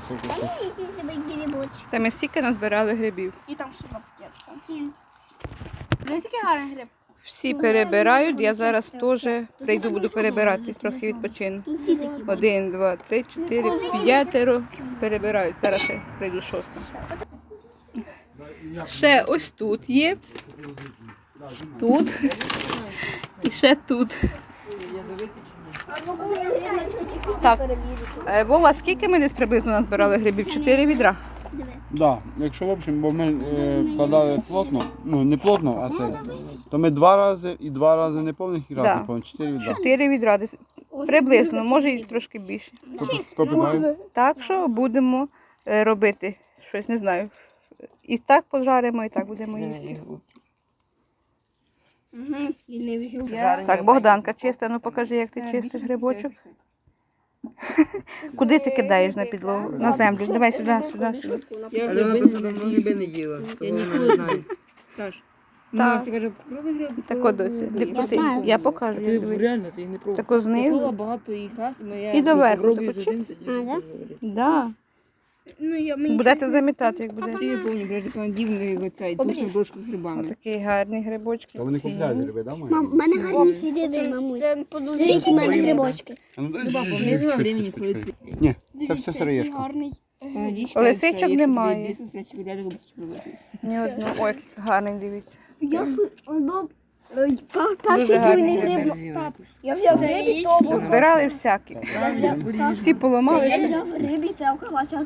кусок. Кусок. ні, якісь грибочки. Та ми стільки назбирали грибів. І там ще на пакет. Не такий гарний гриб. Всі перебирають, я зараз теж прийду, буду перебирати, трохи відпочину. Один, два, три, чотири, п'ятеро перебирають. Зараз ще прийду шоста. Ще ось тут є. Тут. І ще тут. Так. Е, Вова, скільки ми десь приблизно назбирали грибів? Чотири відра. Да, якщо в общем, бо ми е, вкладали плотно, ну не плотно, а це, то ми два рази і два рази не повних і раз Да. не повних, чотири відра. Чотири відра десь. Приблизно, може і трошки більше. Так що будемо е, робити щось, не знаю. І так пожаримо, і так будемо їсти. Угу. Ліниві. Так, Богданка, чиста, ну покажи, як ти чистиш грибочок. Куди ти кидаєш на підлогу? На землю. Давай сюди, сюди, сюди. Я гриби не їла, тому вона не знає. Саш, Так. всі каже, попробуй. Ти пусти, я покажу. Ти реально, ти не пробував. Тако Пробувала знизу. багато їх раз, але я... І доверху. Тако один, тоді да? Ну, я мені... Будете замітати, як буде. Всі повні, певно, дивний оцей, Обріж. тушну з грибами. Отакі гарні грибочки. То вони купляють гриби, да, мої? Мам, в мене гарніші диви, мамусь. Це Диви, які в мене грибочки. А ну, дай, Люба, времени, коли ти... Ні, це все сироєшка. Лисичок немає. немає. Ні одного. Ой, який гарний, дивіться. Я одно Дуже перший гарний буйний гриб. Пап, я взяв гриб і то. Збирали всякі. Ці Я взяв гриб і це оказалося